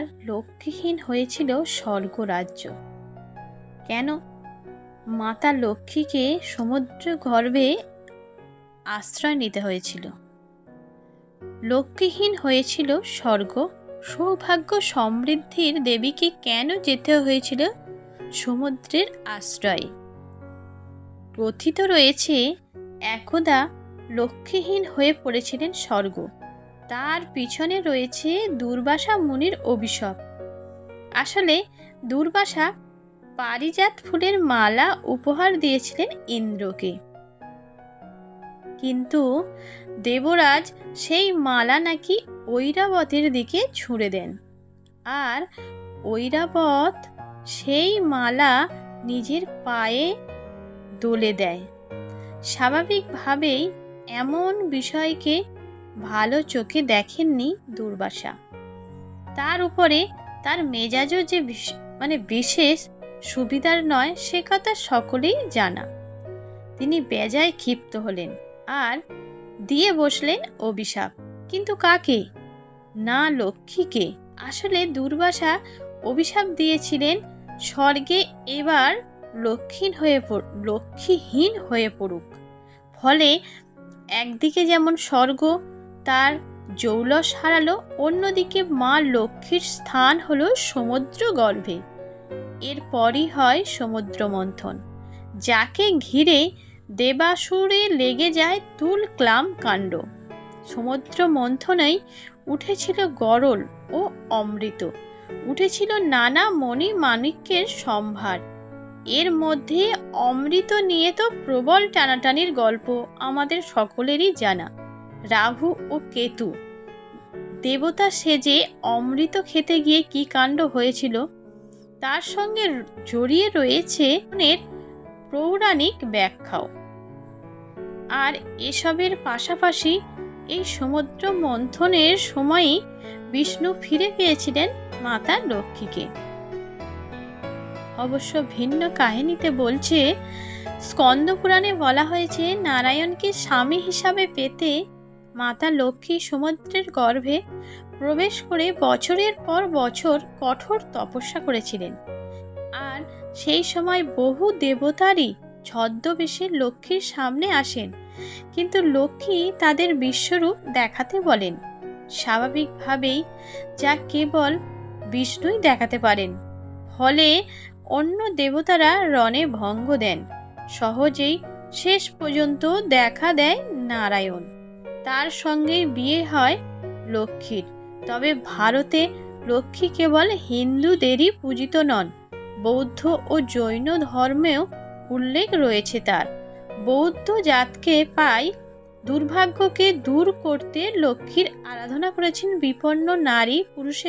একবার লক্ষ্মীহীন হয়েছিল স্বর্গরাজ্য কেন? মাতা লক্ষ্মীকে সমুদ্র গর্ভে আশ্রয় নিতে হয়েছিল। লক্ষ্মীহীন হয়েছিল স্বর্গ। সৌভাগ্য সমৃদ্ধির দেবীকে কেন যেতে হয়েছিল? সমুদ্রের আশ্রয়ে। কথিত রয়েছে, একদা লক্ষ্মীহীন হয়ে পড়েছিলেন স্বর্গ। তার পিছনে রয়েছে দুর্বাসা মুনির অভিশাপ। আসলে দুর্বাসা পারিজাত ফুলের মালা উপহার দিয়েছিলেন ইন্দ্রকে। কিন্তু দেবরাজ সেই মালা নাকি ঐরাবতের দিকে ছুঁড়ে দেন। আর ঐরাবত সেই মালা নিজের পায়ে দোলে দেয়। স্বাভাবিকভাবেই এমন বিষয়কে ভালো চোখে দেখেননি দুর্বাসা। তার উপরে তার মেজাজও যে মানে বিশেষ, সুবিধার নয়, সে কথা সকলেই জানা। তিনি বেজায় ক্ষিপ্ত হলেন আর দিয়ে বসলেন অভিশাপ। কিন্তু কাকে? না লক্ষ্মীকে। আসলে দুর্বাসা অভিশাপ দিয়েছিলেন স্বর্গে এবার লক্ষ্মীন হয়ে লক্ষ্মীহীন হয়ে পড়ুক। ফলে একদিকে যেমন স্বর্গ তার জৌলস হারালো, অন্যদিকে মা লক্ষ্মীর স্থান হলো সমুদ্র গর্ভে এরপরই হয় সমুদ্র মন্থন যাকে ঘিরে দেবাসুরে লেগে যায় তুল ক্লাম কাণ্ড। সমুদ্র মন্থনেই উঠেছিল গরল ও অমৃত, উঠেছিল নানা মণি মাণিক্যের সম্ভার। এর মধ্যে অমৃত নিয়ে তো প্রবল টানাটানির গল্প আমাদের সকলেরই জানা। রাহু ও কেতু। দেবতা সেজে অমৃত খেতে গিয়ে কি কাণ্ড হয়েছিল? তার সঙ্গে জড়িয়ে রয়েছে পৌরাণিক ব্যাখ্যাও। আর এসবের পাশাপাশি এই সমুদ্র মন্থনের সময়ই বিষ্ণু ফিরে পেয়েছিলেন মাতা লক্ষ্মীকে। অবশ্য ভিন্ন কাহিনীতে বলছে, স্কন্দ পুরাণে বলা হয়েছে, নারায়ণকে স্বামী হিসাবে পেতে মাতা লক্ষ্মী সমুদ্রের গর্ভে প্রবেশ করে বছরের পর বছর কঠোর তপস্যা করেছিলেন। আর সেই সময় বহু দেবতারই ছদ্মবেশে লক্ষ্মীর সামনে আসেন। কিন্তু লক্ষ্মী তাদের বিশ্বরূপ দেখাতে বলেন। স্বাভাবিকভাবেই যা কেবল বিষ্ণুই দেখাতে পারেন। ফলে অন্য দেবতারা রণে ভঙ্গ দেন। সহজেই শেষ পর্যন্ত দেখা দেয় নারায়ণ। তার সঙ্গে বিয়ে হয় লক্ষ্মীর। তবে ভারতে লক্ষ্মী কেবল হিন্দুদেরই পূজিত নন, বৌদ্ধ ও জৈন ধর্মেও উল্লেখ রয়েছে তার। বৌদ্ধ জাতকে পাই দুর্ভাগ্যকে দূর করতে লক্ষ্মীর আরাধনা করেছেন বিপন্ন নারী পুরুষের।